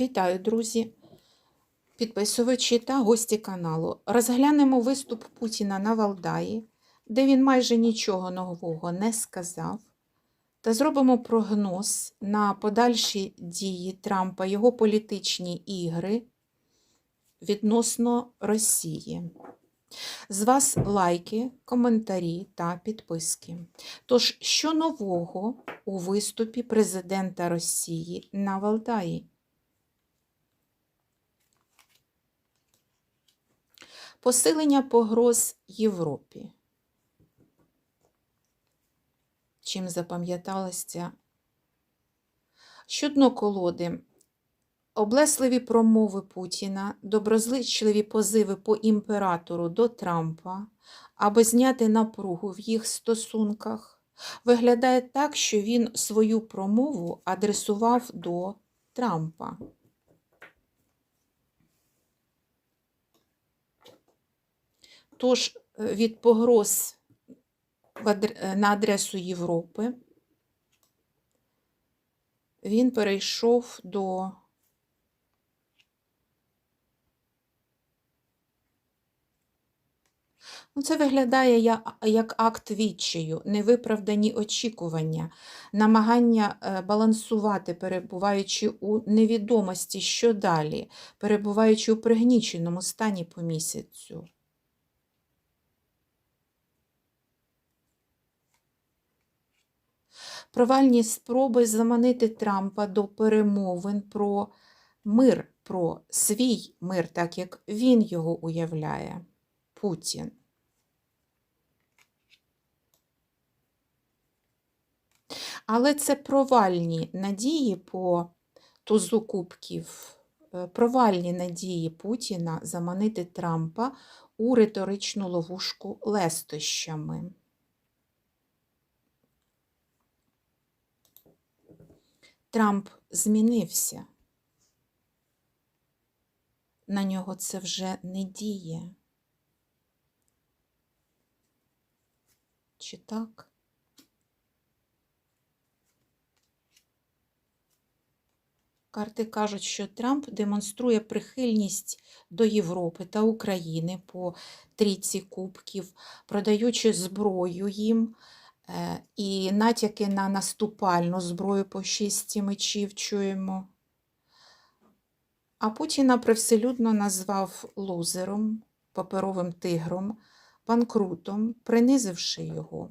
Вітаю, друзі, підписувачі та гості каналу. Розглянемо виступ Путіна на Валдаї, де він майже нічого нового не сказав, та зробимо прогноз на подальші дії Трампа, його політичні ігри відносно Росії. З вас лайки, коментарі та підписки. Тож, що нового у виступі президента Росії на Валдаї? Посилення погроз Європі. Чим запам'яталася? Щодно колоди. Облесливі промови Путіна, доброзичливі позиви по імператору до Трампа, аби зняти напругу в їх стосунках, виглядає так, що він свою промову адресував до Трампа. Тож е, від погроз е, на адресу Європи він перейшов до Ну, це виглядає як акт відчаю, невиправдані очікування, намагання е, балансувати, перебуваючи у невідомості, що далі, перебуваючи у пригніченому стані по місяцю. Провальні спроби заманити Трампа до перемовин про мир, про свій мир, так як він його уявляє, Путін. Але це провальні надії по тузу кубків, е, провальні надії Путіна заманити Трампа у риторичну ловушку лестощами. Трамп змінився. На нього це вже не діє. Чи так? Карти кажуть, що Трамп демонструє прихильність до Європи та України по трійці кубків, продаючи зброю їм і натяки на наступальну зброю по шісті мечів чуємо. А Путіна привселюдно назвав лузером, паперовим тигром, банкрутом, принизивши його.